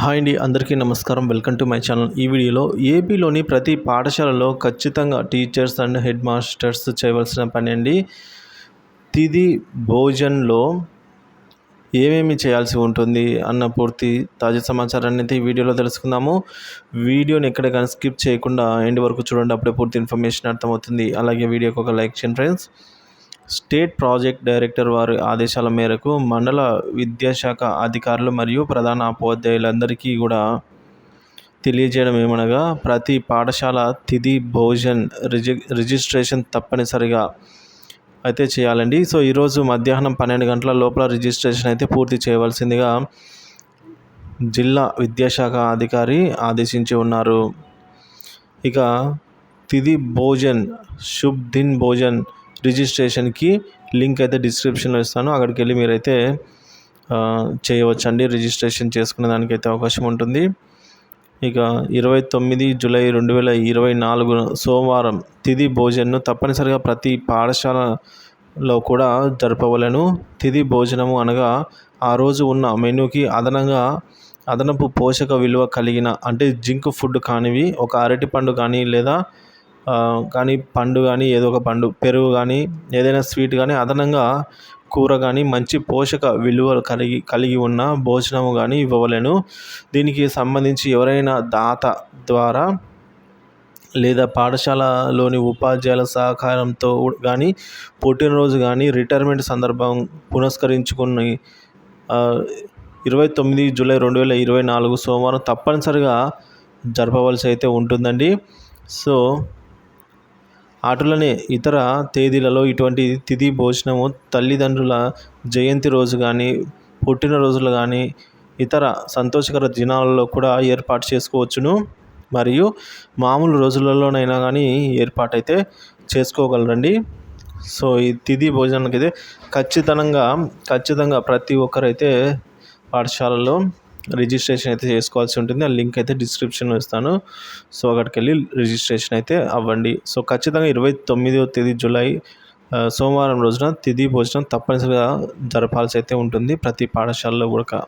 Hi అండి అందరికీ నమస్కారం. Welcome to my channel. ఈ వీడియోలో ఏపీలోని ప్రతి పాఠశాలలో ఖచ్చితంగా టీచర్స్ అండ్ హెడ్ మాస్టర్స్ చేయవలసిన పని అండి. తిది భోజన్లో ఏమేమి చేయాల్సి ఉంటుంది అన్న పూర్తి తాజా సమాచారాన్ని అయితే ఈ వీడియోలో తెలుసుకుందాము. వీడియోని ఎక్కడ కానీ స్కిప్ చేయకుండా ఎండ్ వరకు చూడండి అప్పుడే పూర్తి ఇన్ఫర్మేషన్ అర్థమవుతుంది. అలాగే వీడియోకి ఒక లైక్ చేయండి ఫ్రెండ్స్. స్టేట్ ప్రాజెక్ట్ డైరెక్టర్ వారి ఆదేశాల మేరకు మండల విద్యాశాఖ అధికారులు మరియు ప్రధాన ఉపాధ్యాయులందరికీ కూడా తెలియజేయడం ఏమనగా ప్రతి పాఠశాల తిథి భోజన్ రిజి రిజిస్ట్రేషన్ తప్పనిసరిగా అయితే చేయాలండి. సో ఈరోజు మధ్యాహ్నం పన్నెండు గంటల లోపల రిజిస్ట్రేషన్ అయితే పూర్తి చేయవలసిందిగా జిల్లా విద్యాశాఖ అధికారి ఆదేశించి ఉన్నారు. ఇక తిథి భోజన్ శుభ్ దిన్ భోజన్ రిజిస్ట్రేషన్కి లింక్ అయితే డిస్క్రిప్షన్లో ఇస్తాను. అక్కడికి వెళ్ళి మీరైతే చేయవచ్చండి. రిజిస్ట్రేషన్ చేసుకునే దానికైతే అవకాశం ఉంటుంది. ఇక ఇరవై తొమ్మిది జూలై రెండు వేల ఇరవై నాలుగు సోమవారం తిది భోజన్ను తప్పనిసరిగా ప్రతి పాఠశాలలో కూడా జరపవలను. తిది భోజనము అనగా ఆ రోజు ఉన్న మెనూకి అదనంగా అదనపు పోషక విలువ కలిగిన అంటే జింక్ ఫుడ్ కానివి ఒక అరటిపండు కానీ లేదా కానీ పండు కానీ ఏదో ఒక పండు పెరుగు కానీ ఏదైనా స్వీట్ కానీ అదనంగా కూర కానీ మంచి పోషక విలువలు కలిగి కలిగి ఉన్న భోజనము కానీ ఇవ్వవలెను. దీనికి సంబంధించి ఎవరైనా దాత ద్వారా లేదా పాఠశాలలోని ఉపాధ్యాయుల సహకారంతో కానీ పుట్టినరోజు కానీ రిటైర్మెంట్ సందర్భం పునస్కరించుకుని ఇరవై తొమ్మిది జూలై రెండు వేల ఇరవై నాలుగు సోమవారం తప్పనిసరిగా జరపవలసి అయితే ఉంటుందండి. సో అటులనే ఇతర తేదీలలో ఇటువంటి తిథి భోజనము తల్లిదండ్రుల జయంతి రోజు కానీ పుట్టినరోజులు కానీ ఇతర సంతోషకర దినాలలో కూడా ఏర్పాటు చేసుకోవచ్చును. మరియు మామూలు రోజులలోనైనా కానీ ఏర్పాటైతే చేసుకోగలరండి. సో ఈ తిథి భోజనానికి అయితే ఖచ్చితంగా ఖచ్చితంగా ప్రతి ఒక్కరైతే పాఠశాలలో రిజిస్ట్రేషన్ అయితే చేసుకోవాల్సి ఉంటుంది. ఆ లింక్ అయితే డిస్క్రిప్షన్లో ఇస్తాను. సో అక్కడికి వెళ్ళి రిజిస్ట్రేషన్ అయితే అవ్వండి. సో ఖచ్చితంగా ఇరవై తొమ్మిదవ తేదీ జూలై సోమవారం రోజున తిథి భోజనం తప్పనిసరిగా జరపాల్సి అయితే ఉంటుంది. ప్రతి పాఠశాలలో కూడా